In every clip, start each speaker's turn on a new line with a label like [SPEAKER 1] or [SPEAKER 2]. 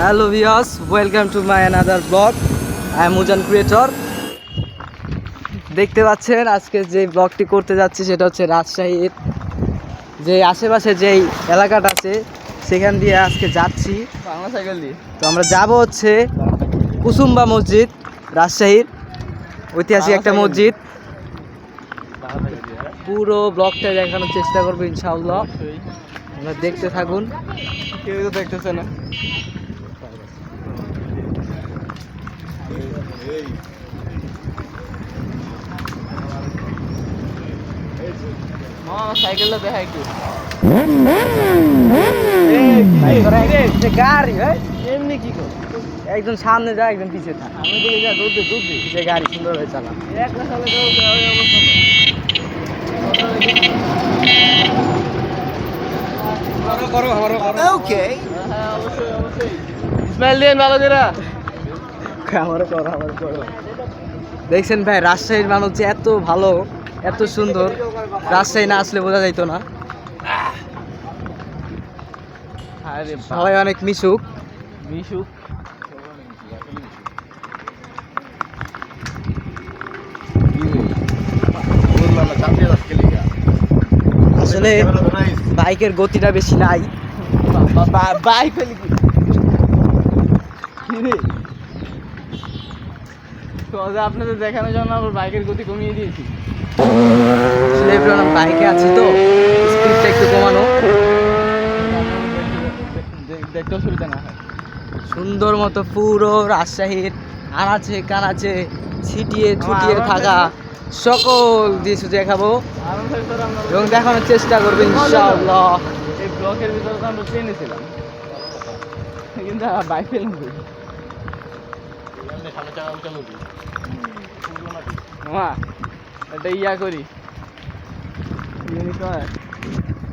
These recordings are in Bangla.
[SPEAKER 1] Hello views welcome to my another blog I am Mujan creator দেখতে পাচ্ছেন আজকে যে ব্লগটি করতে যাচ্ছি সেটা হচ্ছে রাজশাহীর যে আশেপাশে যেই এলাকাটা আছে সেখান দিয়ে আজকে যাচ্ছি। তো আমরা যাব হচ্ছে কুসুম্বা মসজিদ রাজশাহীর ঐতিহাসিক একটা মসজিদ। পুরো ব্লগটা দেখানোর চেষ্টা করব ইনশাআল্লাহ। আমরা দেখতে থাকুন।
[SPEAKER 2] কেউ তো দেখতেছে না। মামা সাইকেলটা দেখা একটু
[SPEAKER 1] গাড়ি
[SPEAKER 2] এমনি কি কর
[SPEAKER 1] একজন সামনে যায় একজন পিছিয়ে থাকে
[SPEAKER 2] আমি দিকে যা দুধ দে দুধ দে
[SPEAKER 1] যে গাড়ি সুন্দরভাবে চালা।
[SPEAKER 2] হ্যাঁ, হ্যাঁ। ইসমাইল দিন ভালো করে
[SPEAKER 1] আমারও করো আমারও করো দেখছেন ভাই রাজশাহীর মানুষ যে এত ভালো এত সুন্দর। রাজশাহী না আসলে বোঝা যাইতো না।
[SPEAKER 2] আরে
[SPEAKER 1] সবাই অনেক মিশুক।
[SPEAKER 2] মিশু
[SPEAKER 1] আসলে বাইকের গতিটা বেশি নাই।
[SPEAKER 2] বাইক হইলে কি কি রে তো আজ আপনাদের দেখানোর জন্য আবার বাইকের গতি কমিয়ে দিয়েছি।
[SPEAKER 1] বাইকে আছি তো স্পিডটা একটু কমানো।
[SPEAKER 2] দেখ- দেখতে অসুবিধা না হয়।
[SPEAKER 1] সুন্দর মতো পুরো রাজশাহীর আনাচে কানাচে ছিটিয়ে ছুটিয়ে
[SPEAKER 2] আমার
[SPEAKER 1] থাকা সকল দৃশ্য দেখাবো।
[SPEAKER 2] আমরা
[SPEAKER 1] এবং দেখানোর চেষ্টা করব ইনশাআল্লাহ।
[SPEAKER 2] এই ব্লকের ভিতরে তো আমরা ট্রেনে ছিলাম। কিন্তু বাইক পেলাম এটা ইয়া করি?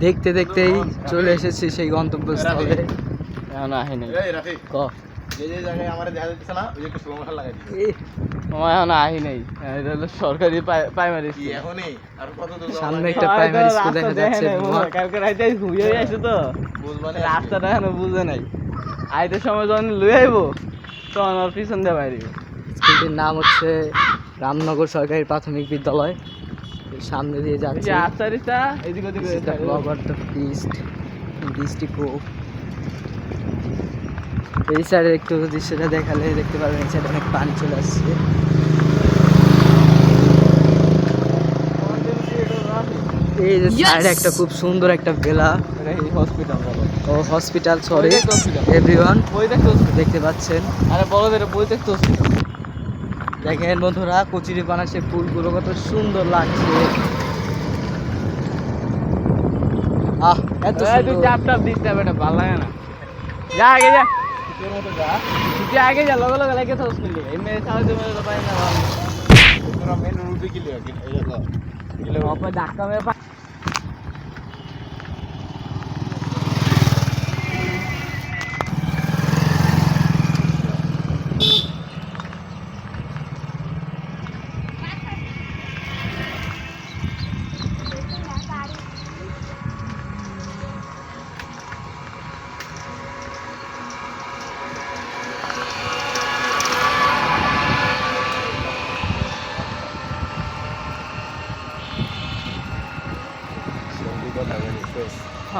[SPEAKER 1] দেখতে দেখতেই চলে এসেছি সেই গন্তব্যস্থলে।
[SPEAKER 2] এখন আহে
[SPEAKER 1] ক? এই
[SPEAKER 2] মামা এখন আহি নাই এটা হলো সরকারি প্রাইমারি
[SPEAKER 1] সামনে একটা প্রাইমারি স্কুল দেখা যাচ্ছে
[SPEAKER 2] কালকে রাইতে ঘুরিয়ে আসছে তো। রাস্তাটা এখনও বুঝে নাই। আইতে সময় যখন লুয়ে আইবো আমার পিছন দিয়ে বাইরে
[SPEAKER 1] স্কুলটির নাম হচ্ছে রামনগর সরকারি প্রাথমিক বিদ্যালয়। সামনে দিয়ে যাচ্ছে।
[SPEAKER 2] আফতারিটা এদিক ওদিক
[SPEAKER 1] ওভার দ্য পিস্ট বৃষ্টি খুব এই সাইডে একটু দৃশ্যটা দেখালে দেখতে পারবেন এই সাইডে অনেক পানি চলে আসছে। এই যে সাইডে একটা খুব সুন্দর একটা
[SPEAKER 2] এই হসপিটাল বলো।
[SPEAKER 1] ও হসপিটাল সরি। এভরিওয়ান
[SPEAKER 2] বই দেখতে
[SPEAKER 1] পাচ্ছেন।
[SPEAKER 2] আরে বড়দের বই দেখতে hospital।
[SPEAKER 1] দেখেন বন্ধুরা কচুরি বানাচ্ছে ফুলগুলো কত সুন্দর লাগছে। আহ এত সুন্দর।
[SPEAKER 2] চাপ টাপ দিস না বেটা ভালো লাগে না। যা আগে যা। তুই আগে যা লগে লগে লাগে তো হসপিটাল এমনি তুমি তো পাই না ভালো অপর ধাক্কা মেরে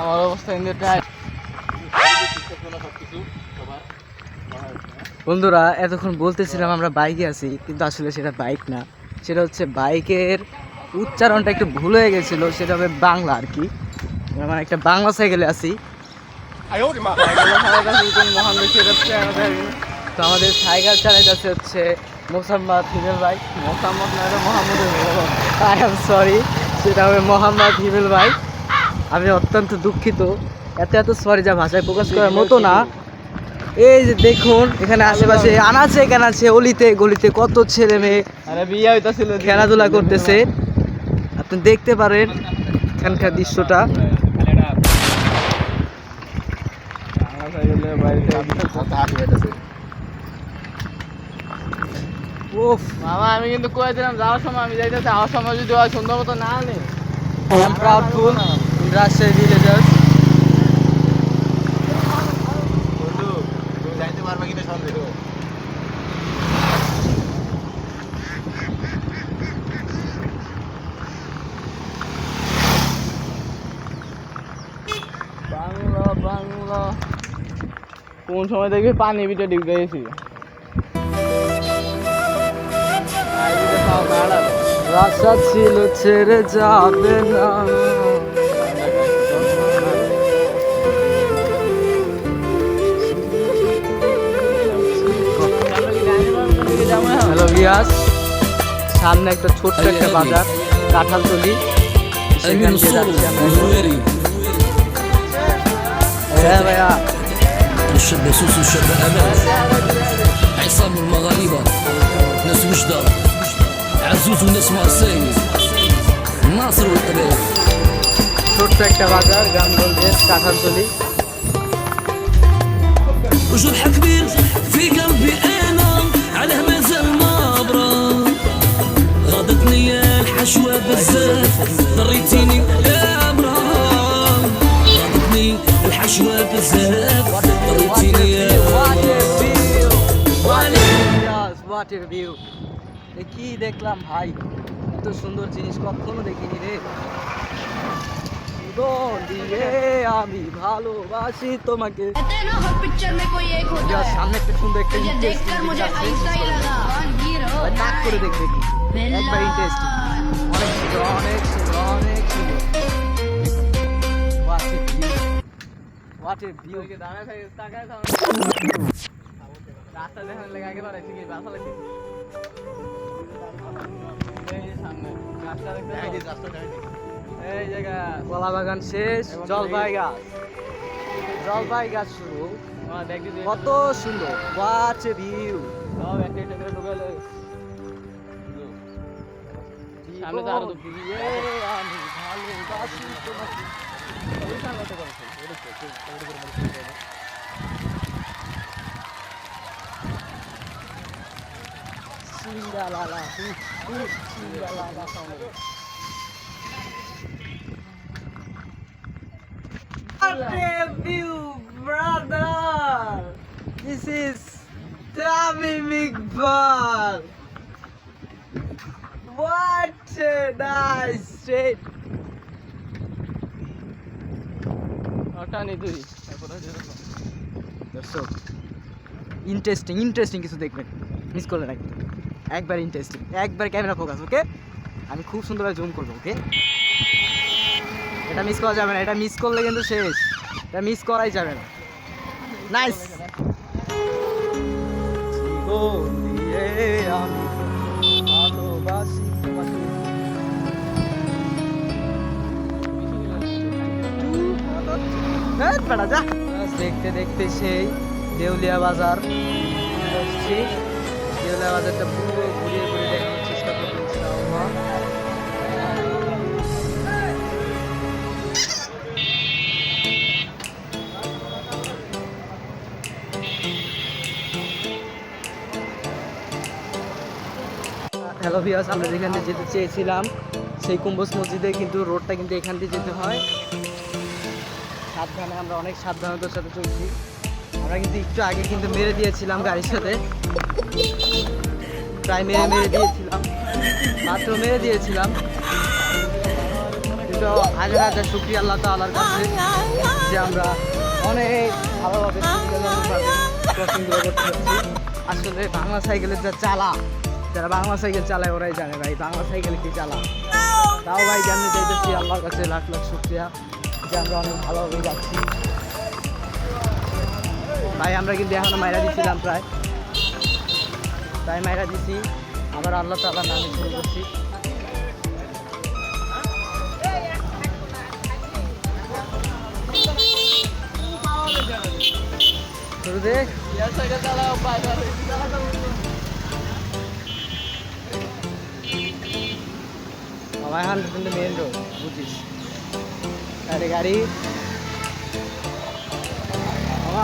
[SPEAKER 2] আমার অবস্থা কিন্তু
[SPEAKER 1] বন্ধুরা, এতক্ষণ বলতেছিলাম আমরা বাইকে আছি, কিন্তু আসলে সেটা বাইক না। সেটা হচ্ছে বাইকের উচ্চারণটা একটু ভুল হয়ে গেছিল, সেটা হবে বাংলা আর কি। আমরা একটা বাংলা সাইকেলে
[SPEAKER 2] চেহারা
[SPEAKER 1] তো আমাদের সাইকেল চালাইতেছে হচ্ছে মোসাম্মদ হিমেল ভাই।
[SPEAKER 2] মোসাম্মদ না বড়
[SPEAKER 1] আই এম সরি সেটা হবে মোহাম্মদ হিমেল ভাই। আমি অত্যন্ত দুঃখিত। এত এত সরি যা ভাষায় প্রকাশ করার মতো না। এই যে দেখুন এখানে আশেপাশে আনাচে কানাচে অলিতে গলিতে কত ছেলে মেয়ে খেলাধুলা করতেছে। আপনি দেখতে পারেন এখানকার দৃশ্যটা। ওফ
[SPEAKER 2] মামা আমি কিন্তু কয়ে দিলাম যাওয়ার সময় আমি যাইতেছি আওয়ার সময় যদি সুন্দর মতো না
[SPEAKER 1] I am in Rajshahi villagers
[SPEAKER 3] বন্ধু যাইতে
[SPEAKER 2] বাংলা বাংলা। কোন সময় দেখবি পানি ভিতরে ঢুকে গেছি?
[SPEAKER 1] রাস্তা ছিল ছেড়ে যাবে না। হ্যালো বিয়াস সামনে একটা ছোট্ট একটা বাজার কাঁঠালতলি সেখান দিয়ে যাচ্ছি আমরা এখন। হ্যাঁ ভাইয়া
[SPEAKER 3] الشاب يسوس والشاب امل عصام المغاربه ناس وجده عزوز وناس مارسيل ناصر والقبائل
[SPEAKER 1] ছোট্ট একটা বাজার গাঙ্গলদের কাঁঠালতলি
[SPEAKER 3] وجرح كبير في قلبي انا عليه مازال عشوة بزاف ضريتيني لامرأة ضربتني الحشوة بزاف ضريتيني يا
[SPEAKER 1] What a view! কি দেখলাম ভাই এত সুন্দর জিনিস কখনো দেখিনি রে আমি ভালোবাসি তোমাকে সামনে একটা সুন্দর একটা করে দেখবে কিন্তু একবার ইন্টারেস্টিং অনেক সুন্দর অনেক সুন্দর অনেক সুন্দর। What view what a view
[SPEAKER 2] রাস্তা দেখার লেগে আগে বাড়াইছি কি? বাসা লাগছে এই জায়গা
[SPEAKER 1] কলা বাগান শেষ জলপাই গাছ। জলপাই গাছ শুরু। কত সুন্দর। হোয়াট ভিউ
[SPEAKER 2] সব একটা একটা করে ঢুকালে সামনে তো আরও
[SPEAKER 1] জীবন দিয়ে আমি ভালোবাসি তোমাকে সিঙ্গালালা হু হু সিঙ্গালালা What a view, brother! This is Tommy McBall! A nice দর্শক ইন্টারেস্টিং ইন্টারেস্টিং কিছু দেখবেন। মিস করলে কিন্তু। একবার ইন্টারেস্টিং একবার ক্যামেরা ফোকাস ওকে আমি খুব সুন্দরভাবে জুম করব ওকে এটা মিস করা যাবে না এটা মিস করলে কিন্তু শেষ। এটা মিস করাই যাবে না। নাইস জীবন দিয়ে আমি ধ্যাৎ যা। দেখতে দেখতে সেই দেউলিয়া বাজার এসেছি দেউলিয়া বাজারটা পুরো ঘুরিয়ে ঘুরিয়ে দেখানোর চেষ্টা করব। হ্যালো ভিয়াস আমরা যেখান যেতে চেয়েছিলাম, সেই কুম্ভস মসজিদে কিন্তু রোডটা কিন্তু এখান দিয়ে যেতে হয় সাবধানে, আমরা অনেক সাবধানতার সাথে চলছি। আমরা কিন্তু একটু আগে কিন্তু মেরে দিয়েছিলাম গাড়ির সাথে। প্রায় মেরে মেরে দিয়েছিলাম। মাত্র মেরে দিয়েছিলাম। কিন্তু হাজার হাজার শুক্রিয়া আল্লাহ তাআলার কাছে যে আমরা অনেক ভালোভাবে ক্রসিংগুলো করতে আসলে বাংলা সাইকেলের যা চালা, যারা বাংলা সাইকেল চালায় ওরাই জানে ভাই, বাংলা সাইকেল কি চালা? তাও ভাই জানতে চাইতেছি আল্লাহর কাছে লাখ লাখ শুক্রিয়া। যে আমরা অনেক ভালোভাবে যাচ্ছি। ভাই আমরা কিন্তু এখনও মাইরা দিচ্ছিলাম প্রায়। প্রায় মাইরা দিছি। আবার আল্লাহ তাআলার নামে শুরু করছি। শুরু দেখ আমার কিন্তু মেন রোড, বুঝিস? গাড়ি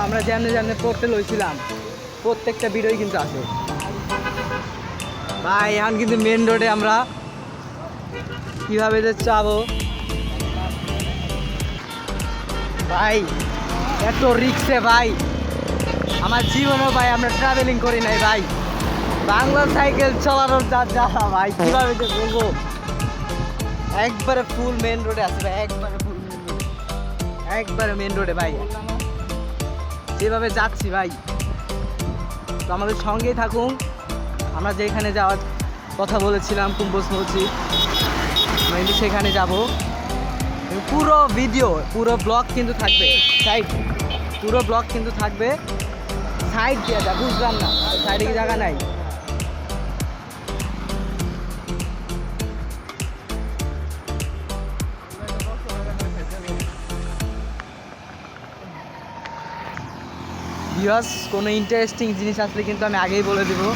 [SPEAKER 1] আমরা যেমনি যেমনি পড়তে লইছিলাম, প্রত্যেকটা ভিডিওই কিন্তু আছে। ভাই, এখন কিন্তু মেন রোডে আমরা কীভাবে যে চাবো? ভাই, এত রিক্সে ভাই। আমার জীবনেও, ভাই, আমরা ট্রাভেলিং করি নাই, ভাই। বাংলা সাইকেল চালানোর যা যা, ভাই, কীভাবে যে বলব? একবারে ফুল মেন রোডে আছে, ভাই, একবারে একবারে মেন রোডে ভাই। যেভাবে যাচ্ছি ভাই, তো আমাদের সঙ্গেই থাকুন। আমরা যেখানে যাওয়ার কথা বলেছিলাম কুম্ভস মসজিদ কিন্তু সেখানে যাব। পুরো ভিডিও পুরো ব্লগ কিন্তু থাকবে। সাইড পুরো ব্লগ কিন্তু থাকবে। সাইড দিয়ে যা, বুঝলাম না। সাইডে কি জায়গা নাই? বিয়াস কোনো ইন্টারেস্টিং জিনিস আসলে কিন্তু আমি আগেই বলে দিব।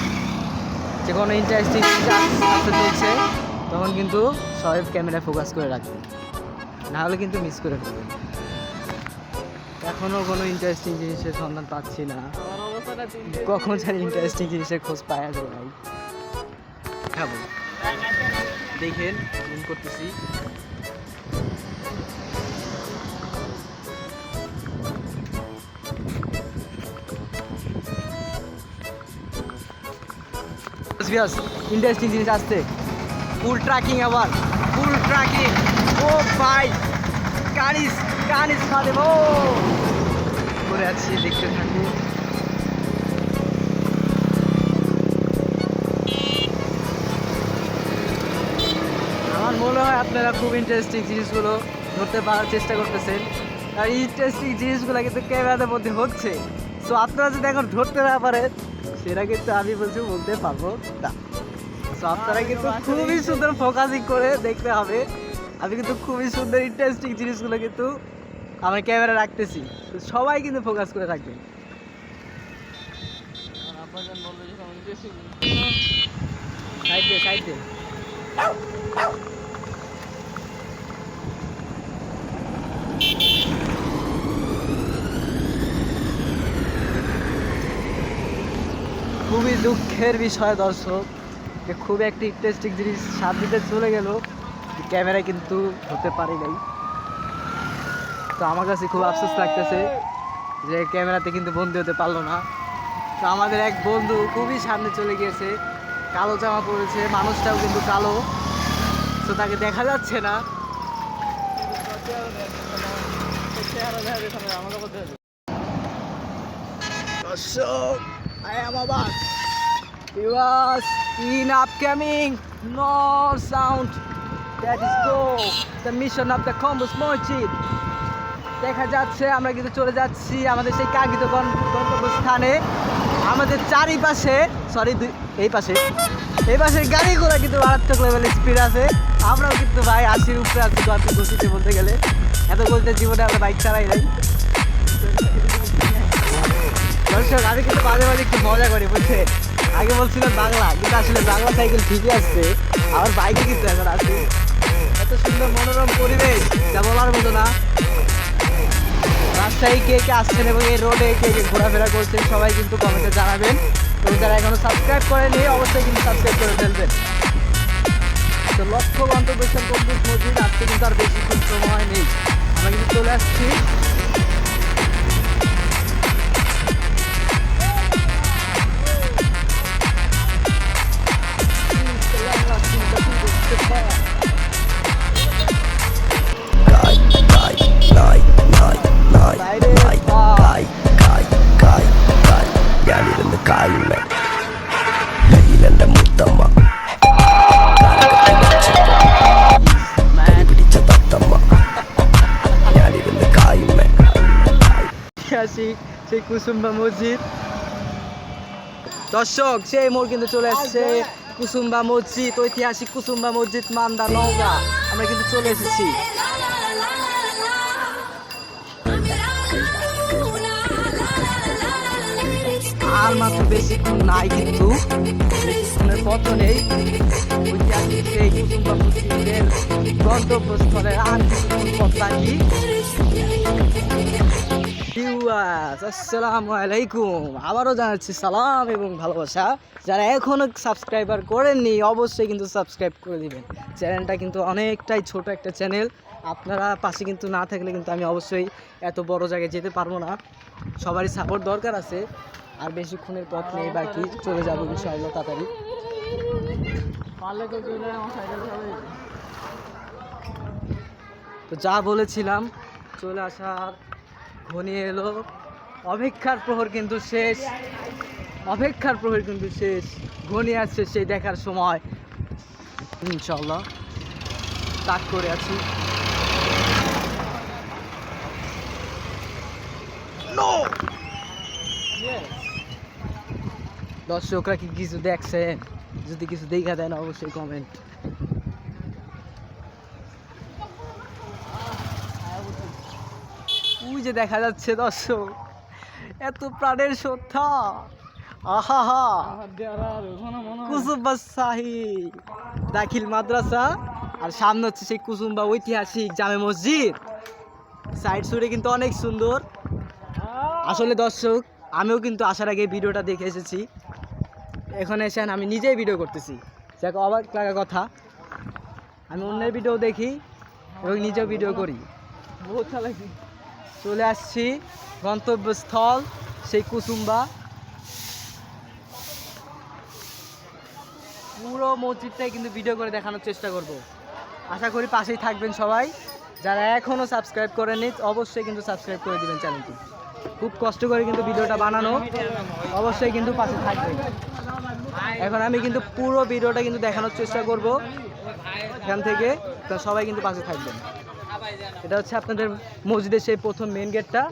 [SPEAKER 1] যে কোনো ইন্টারেস্টিং জিনিস আস- আসতে চলছে, তখন কিন্তু সবাই ক্যামেরা ফোকাস করে রাখবে। না হলে কিন্তু মিস করে ফেলবে। এখনও কোনো ইন্টারেস্টিং জিনিসের সন্ধান পাচ্ছি না। কখন জানি ইন্টারেস্টিং জিনিসের খোঁজ পাওয়া যাবে ভাই খাব দেখেন জুম করতেছি ইন্টারেস্টিং জিনিস আসছে। ফুল ট্র্যাকিং আবার ফুল ট্র্যাকিং ও ভাই, কানিস কানিস ও। করে আছি, দেখতে থাকুন আমার মনে হয় আপনারা খুব ইন্টারেস্টিং জিনিসগুলো ধরতে পারার চেষ্টা করতেছেন। আর ইন্টারেস্টিং জিনিসগুলো কিন্তু ক্যামেরার মধ্যে হচ্ছে। সো আপনারা যদি এখন ধরতে না পারেন সেটা কিন্তু আমি বলছি বলতে পারব না। সো আপনারা কিন্তু খুবই সুন্দর ফোকাসিং করে দেখতে হবে। আমি কিন্তু খুবই সুন্দর ইন্টারেস্টিং জিনিসগুলো কিন্তু আমার ক্যামেরা রাখতেছি। তো সবাই কিন্তু ফোকাস করে
[SPEAKER 2] বেশি
[SPEAKER 1] সাইড দিয়ে সাইড দিয়ে খুবই দুঃখের বিষয়, দর্শক, যে খুব একটি ইন্টারেস্টিং জিনিস সাত দিতে চলে গেল ক্যামেরা কিন্তু হতে পারে নাই। তো আমার কাছে খুব আফসোস লাগতেছে যে ক্যামেরাতে কিন্তু বন্দি হতে পারল না। তো আমাদের এক বন্ধু খুবই সামনে চলে গিয়েছে, কালো জামা পরেছে, মানুষটাও কিন্তু কালো। তো তাকে দেখা যাচ্ছে না।
[SPEAKER 2] দেখা যেত না
[SPEAKER 1] viewers, in upcoming, no sound. That is go. The mission of the Combus Mojid দেখা যাচ্ছে, আমরা কিন্তু চলে যাচ্ছি আমাদের সেই কাঙ্ক্ষিত গন- গন্তব্যস্থানে। আমাদের চারিপাশে সরি এই পাশে। এই পাশে গাড়িগুলো কিন্তু মারাত্মক লেভেলের স্পিড আছে। আমরাও কিন্তু ভাই আশির উপরে, আছি গল্প গতিতে বলতে গেলে। এত বলতে জীবনে আমরা বাইক চালাই নাই। দর্শক, আমি কিন্তু মাঝে মাঝে একটু মজা করি বুঝছে আগে বলছিলাম বাংলা, কিন্তু আসলে বাংলা সাইকেল ঠিকই আসছে। আমার বাইকে কিন্তু এখন আছে এত সুন্দর মনোরম পরিবেশ, যা বলার মতো না। রাজশাহী কে কে আসছেন এবং এই রোডে কে কে ঘোরাফেরা করছেন, সবাই কিন্তু কমেন্টে জানাবেন। এবং যারা এখনও সাবস্ক্রাইব করেনি অবশ্যই কিন্তু সাবস্ক্রাইব করে ফেলবেন। তো লক্ষ্য গন্তব্যস্থান কমপ্লিট মসজিদ, আজকে কিন্তু আর বেশিক্ষণ সময় নেই। আমরা কিন্তু চলে আসছি। কুসুম্বা মসজিদ। দর্শক সেই মোড় কিন্তু চলে আসছে কুসুম্বা মসজিদ ঐতিহাসিক কুসুম্বা মসজিদ মান্দা নওগা। আমরা কিন্তু চলে এসেছি। আর মাত্র বেশিক্ষণ নাই কিন্তু পথ নেই ঐতিহাসিক সেই কুসুম্বা মসজিদের গন্তব্যস্থলে আর কিছুক্ষণ পথ বাকি। ভিউয়ার্স, আসসালামু আলাইকুম। আবারও জানাচ্ছি সালাম এবং ভালোবাসা। যারা এখনও সাবস্ক্রাইবার করেননি, অবশ্যই কিন্তু সাবস্ক্রাইব করে দিবেন। চ্যানেলটা কিন্তু অনেকটাই ছোট একটা চ্যানেল। আপনারা পাশে কিন্তু না থাকলে কিন্তু আমি অবশ্যই এত বড় জায়গায় যেতে পারব না। সবারই সাপোর্ট দরকার আছে। আর বেশিক্ষণের পথ নেই, বাকি চলে যাব ইনশাআল্লাহ তাড়াতাড়ি।
[SPEAKER 2] তো
[SPEAKER 1] যা বলেছিলাম, চলে আসার ঘনিয়ে এলো। অপেক্ষার প্রহর কিন্তু শেষ। অপেক্ষার প্রহর কিন্তু শেষ। ঘনিয়ে আসছে সেই দেখার সময়। ইনশাল্লাহ তাক করে আছি। দর্শকরা কি কিছু দেখছে? যদি কিছু দেখা দেন অবশ্যই কমেন্ট যে দেখা যাচ্ছে, দর্শক। এত প্রাণের শ্রদ্ধা। আহা হা।
[SPEAKER 2] আমার দেওয়ার আর ওখানে হয়
[SPEAKER 1] কুসুম্বা শাহী দাখিল মাদ্রাসা। আর সামনে হচ্ছে সেই কুসুম্বা ঐতিহাসিক জামে মসজিদ। সাইড সুরে কিন্তু অনেক সুন্দর। আসলে দর্শক, আমিও কিন্তু আসার আগে ভিডিওটা দেখে এসেছি। এখানে এসে আমি নিজেই ভিডিও করতেছি। যাকে, অবাক লাগা কথা। আমি অন্যের ভিডিও দেখি এবং নিজেও ভিডিও করি।
[SPEAKER 2] বহুত
[SPEAKER 1] চলে আসছি গন্তব্যস্থল, সেই কুসুম্বা। পুরো মসজিদটাই কিন্তু ভিডিও করে দেখানোর চেষ্টা করব। আশা করি পাশেই থাকবেন সবাই। যারা এখনও সাবস্ক্রাইব করেননি, অবশ্যই কিন্তু সাবস্ক্রাইব করে দিবেন চ্যানেলটি খুব কষ্ট করে কিন্তু ভিডিওটা বানানো। অবশ্যই কিন্তু পাশে থাকবেন। এখন আমি কিন্তু পুরো ভিডিওটা কিন্তু দেখানোর চেষ্টা করব। এখান থেকে সবাই কিন্তু পাশে থাকবেন। এটা হচ্ছে আপনাদের মসজিদের সেই প্রথম মেন গেটটা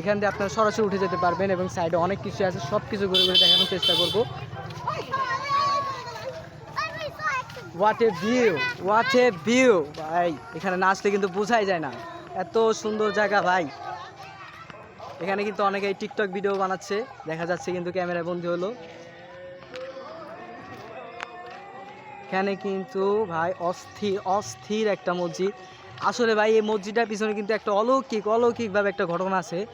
[SPEAKER 1] এখান দিয়ে আপনারা সরাসরি উঠে যেতে পারবেন এবং সাইডে অনেক কিছু আছে সব কিছু ঘুরে ঘুরে দেখানোর চেষ্টা করব। What a view what a view ভাই, এখানে নাচলে কিন্তু বোঝাই যায় না। এত সুন্দর জায়গা ভাই। এখানে কিন্তু অনেকে টিকটক ভিডিও বানাচ্ছে, দেখা যাচ্ছে কিন্তু ক্যামেরা বন্দি হলো। এখানে কিন্তু ভাই অস্থির অস্থির একটা মসজিদ। আসলে ভাই, এই মসজিদটার পিছনে কিন্তু একটা অলৌকিক, অলৌকিকভাবে একটা ঘটনা আছে।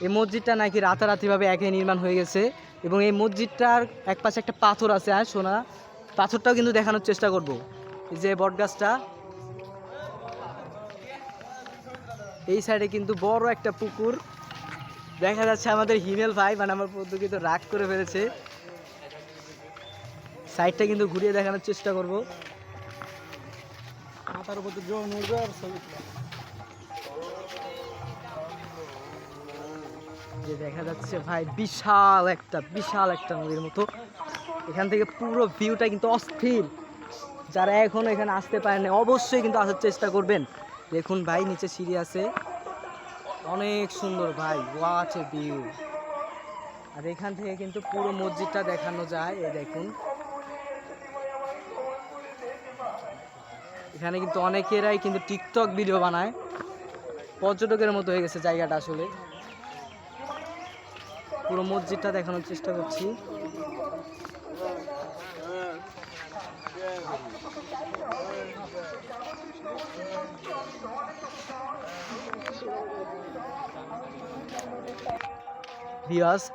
[SPEAKER 1] এই মসজিদটা নাকি রাতারাতিভাবে একে নির্মাণ হয়ে গেছে এবং এই মসজিদটার এক পাশে একটা পাথর আছে আর সোনা? পাথরটাও কিন্তু দেখানোর চেষ্টা করব। যে বটগাছটা এই সাইডে কিন্তু বড় একটা পুকুর। দেখা যাচ্ছে আমাদের হিমেল ভাই মানে আমার বন্ধু কিন্তু রাগ করে ফেলেছে। সাইডটা কিন্তু ঘুরিয়ে দেখানোর চেষ্টা করব।
[SPEAKER 2] মাথার উপর তো জোর নড়বে আর ছবি
[SPEAKER 1] যে দেখা যাচ্ছে ভাই, বিশাল একটা বিশাল একটা নদীর মতো। এখান থেকে পুরো ভিউটা কিন্তু অস্থির। যারা এখন এখানে আসতে পারেন অবশ্যই কিন্তু আসার চেষ্টা করবেন। দেখুন ভাই, নিচে সিঁড়ি আছে। অনেক সুন্দর ভাই ওয়াচ ভিউ আর এখান থেকে কিন্তু পুরো মসজিদটা দেখানো যায়, এই দেখুন। এখানে কিন্তু অনেকেরাই কিন্তু টিকটক ভিডিও বানায়। পর্যটকের মতো হয়ে গেছে জায়গাটা আসলে। পুরো মসজিদটা দেখানোর চেষ্টা করছি।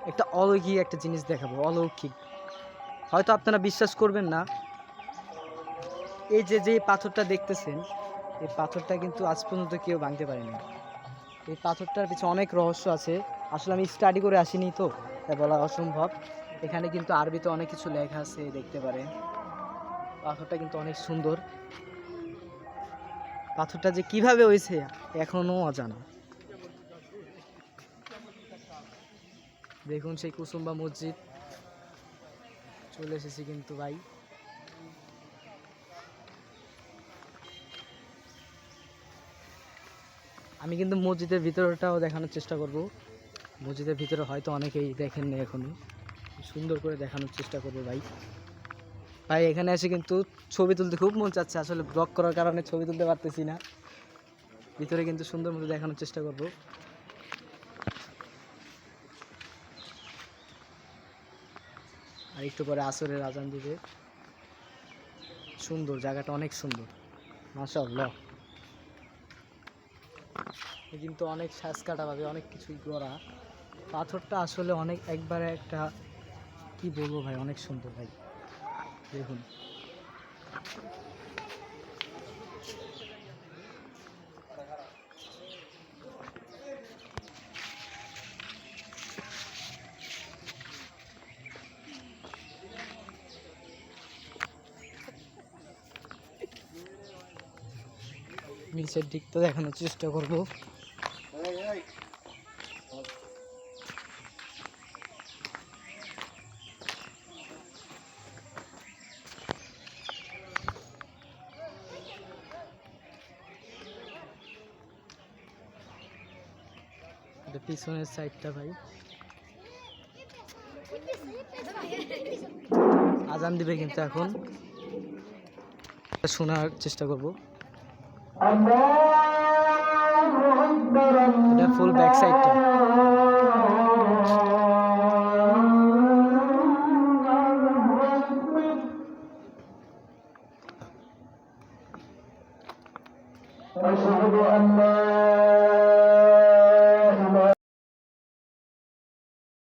[SPEAKER 1] একটা অলৌকিক একটা জিনিস দেখাবো, অলৌকিক। হয়তো আপনারা বিশ্বাস করবেন না এই যে যে পাথরটা দেখতেছেন, এই পাথরটা কিন্তু আজ পর্যন্ত কেউ ভাঙতে পারেনি। এই পাথরটার পিছনে অনেক রহস্য আছে। আসলে আমি স্টাডি করে আসিনি তো, তাই বলা অসম্ভব। এখানে কিন্তু আরবিতে অনেক কিছু লেখা আছে, দেখতে পারেন। পাথরটা কিন্তু অনেক সুন্দর। পাথরটা যে কীভাবে হয়েছে এখনও অজানা। দেখুন সেই কুসুম্বা মসজিদ। চলে এসেছি কিন্তু ভাই। আমি কিন্তু মসজিদের ভিতরটাও দেখানোর চেষ্টা করব। মসজিদের ভিতরে হয়তো অনেকেই দেখেননি এখনও। সুন্দর করে দেখানোর চেষ্টা করব ভাই। ভাই, এখানে এসে কিন্তু ছবি তুলতে খুব মন চাচ্ছে। আসলে ব্লক করার কারণে ছবি তুলতে পারতেছি না। ভিতরে কিন্তু সুন্দর মতো দেখানোর চেষ্টা করব। আর একটু পরে আসরের আজান দিবে। সুন্দর, জায়গাটা অনেক সুন্দর। মাশাআল্লাহ। এ কিন্তু অনেক শ্বাস কাটা পাবে, অনেক কিছুই করা পাথরটা আসলে অনেক একবারে একটা, কি বলব ভাই, অনেক সুন্দর ভাই। দেখুন। নিচের দিকটা দেখানোর চেষ্টা করব। এটা পিছনের সাইডটা ভাই। আজান দিবে কিন্তু এখন। শোনার চেষ্টা করব। এটা ফুল ব্যাক সাইডটা